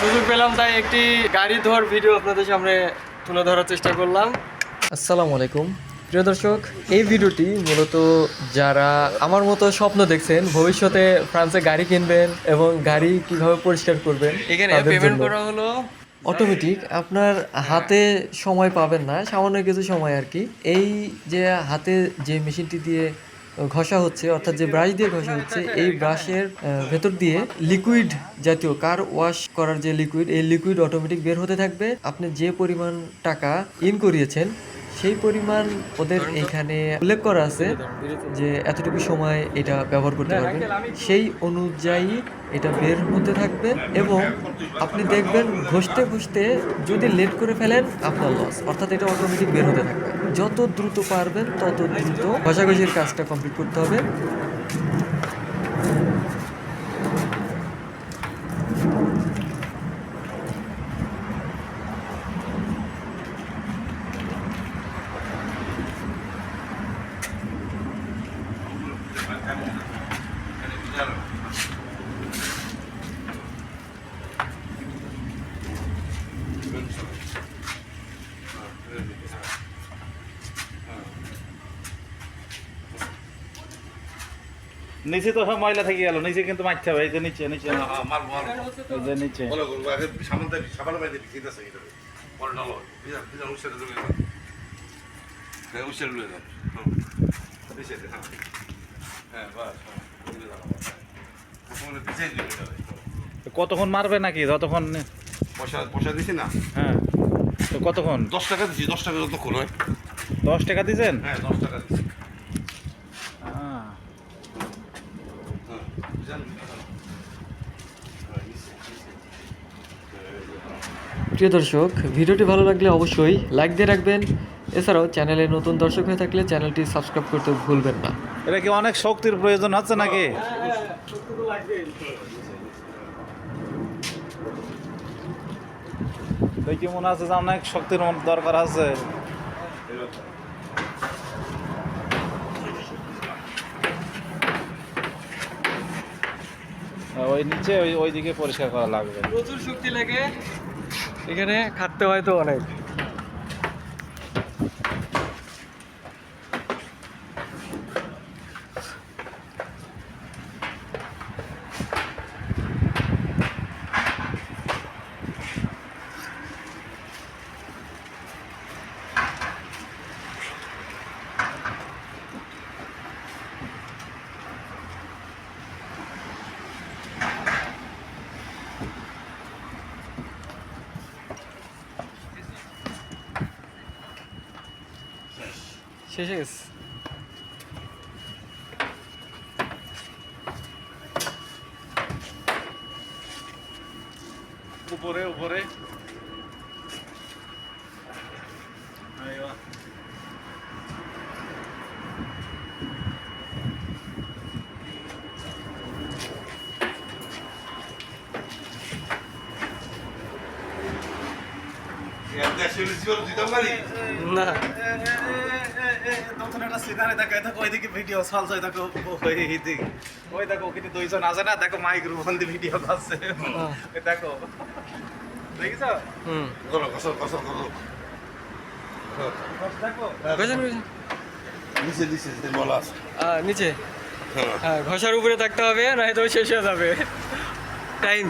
সুযোগ পেলাম তাই একটি গাড়ি ধোয়ার ভিডিও আপনাদের সামনে তুলে ধরার চেষ্টা করলাম। আসসালামু আলাইকুম। প্রিয় দর্শক এই ভিডিওটি মূলত যারা আমার মতো স্বপ্ন দেখছেন ভবিষ্যতে ফ্রান্সে গাড়ি কিনবেন এবং গাড়ি কীভাবে পরিষ্কার করবেন এখানে পেমেন্ট করা হলো। অটোমেটিক আপনার হাতে সময় পাবেন না সামান্য কিছু সময় আর কি। এই যে হাতে যে মেশিনটি দিয়ে ঘষা হচ্ছে, অর্থাৎ যে ব্রাশ দিয়ে ঘষা হচ্ছে, এই ব্রাশের ভেতর দিয়ে লিকুইড জাতীয় কার ওয়াশ করার যে লিকুইড এই লিকুইড অটোমেটিক বের হতে থাকবে। আপনি যে পরিমাণ টাকা ইন করিয়েছেন সেই পরিমাণ ওদের এখানে উল্লেখ করা আছে যে এতটুকু সময় এটা ব্যবহার করতে পারবেন সেই অনুযায়ী এটা বের হতে থাকবে এবং আপনি দেখবেন ঘষতে ঘষতে যদি লেট করে ফেলেন আপনার লস অর্থাৎ এটা অটোমেটিক বের হতে থাকবে। যত দ্রুত পারবেন তত দ্রুত ঘষাঘষির কাজটা কমপ্লিট করতে হবে। নিচে তো সব ময়লা থেকে গেল নিচে কিন্তু মারতে হবে এই যে নিচে নিচে। এই যে নিচে। হ্যাঁ হ্যাঁ হ্যাঁ বাস দিলে না প্রথমে দিছে দিলে না কতক্ষণ মারবে নাকি? যতক্ষণ পয়সা পয়সা দিছি না? হ্যাঁ। তো কতক্ষণ? দশ টাকা দিছি দশ টাকা যত কোন হয়। দশ টাকা দিয়েছেন হ্যাঁ দশ টাকা দিছি। প্রিয় দর্শক ভিডিওটি ভালো লাগলে অবশ্যই লাইক দিয়ে রাখবেন। এছাড়াও চ্যানেলে নতুন দর্শক হয়ে থাকলে চ্যানেলটি সাবস্ক্রাইব করতে ভুলবেন না। এটা কি অনেক শক্তির প্রয়োজন হচ্ছে নাকি? দেখি মনে আছে যে অনেক শক্তির দরকার আছে। ওই নিচে ওই ওইদিকে পরিষ্কার করা লাগবে। প্রচুর শক্তি লাগে। এখানে খাটতে হয় তো অনেক। শেষ হয়ে গেছে উপরে উপরে এর দেশে জীবন দিতাম পারি না। নতুন একটা সিনারি দেখো এই দেখো ওইদিকে ভিডিও চলছে ওই দেখো ওইদিকে ওই দেখো ওখানে দুইজন আছে না দেখো মাইক্রোফোন দিয়ে ভিডিও করছে ওই দেখো দেখিস হুম করো কসর কসর করো দেখো ঘষান ঘষান নিচে নিচে বলা আছে নিচে। হ্যাঁ। হ্যাঁ ঘষার উপরে থাকতে হবে নয়তো শেষ হয়ে যাবে। টাইম।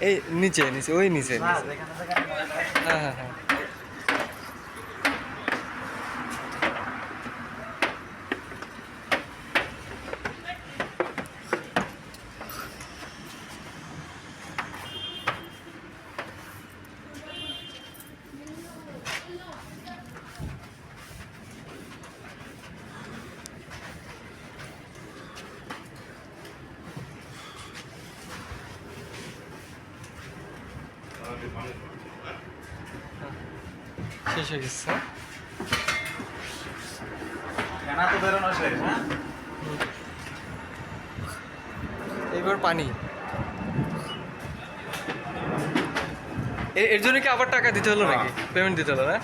এই নিচে নিচে ওই নিচে নিচে। হ্যাঁ হ্যাঁ হ্যাঁ শেষ হয়ে গেছে। এবার পানি। এর জন্য কি আবার টাকা দিতে হলো নাকি? পেমেন্ট দিতে হলো না?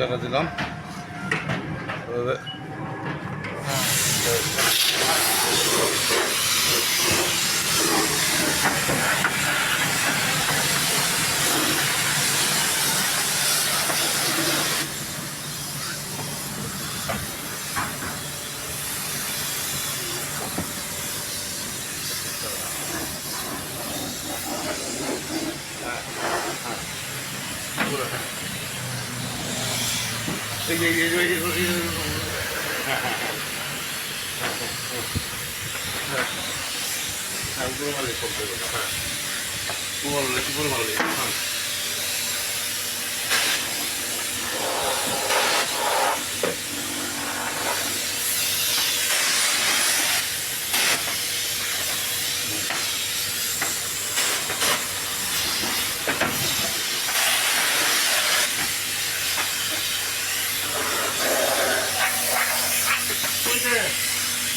টাকা দিলাম। Thank. হ্যাঁ ভালো লেগেছে পুরো ভালো লেগেছে হ্যাঁ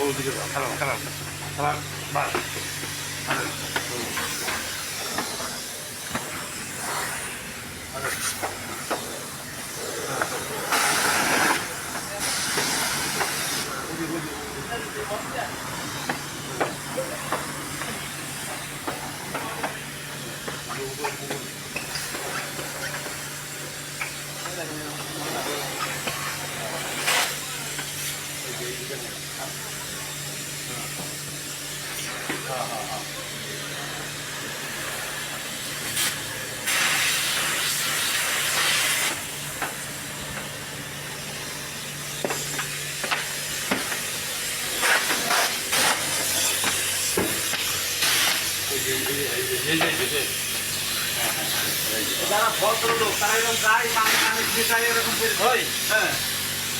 ওদিকে খেলা খেলা খেলা বাস। হ্যাঁ হ্যাঁ হ্যাঁ। যারা ভদ্রলোক তারা এরকম গাড়ি পানি পানি এরকম হয় হ্যাঁ।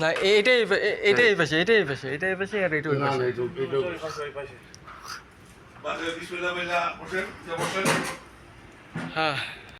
না এটাই এই পাশে এটাই এই পাশে এটাই এই পাশে। আর এটা ওই পাশে হ্যাঁ।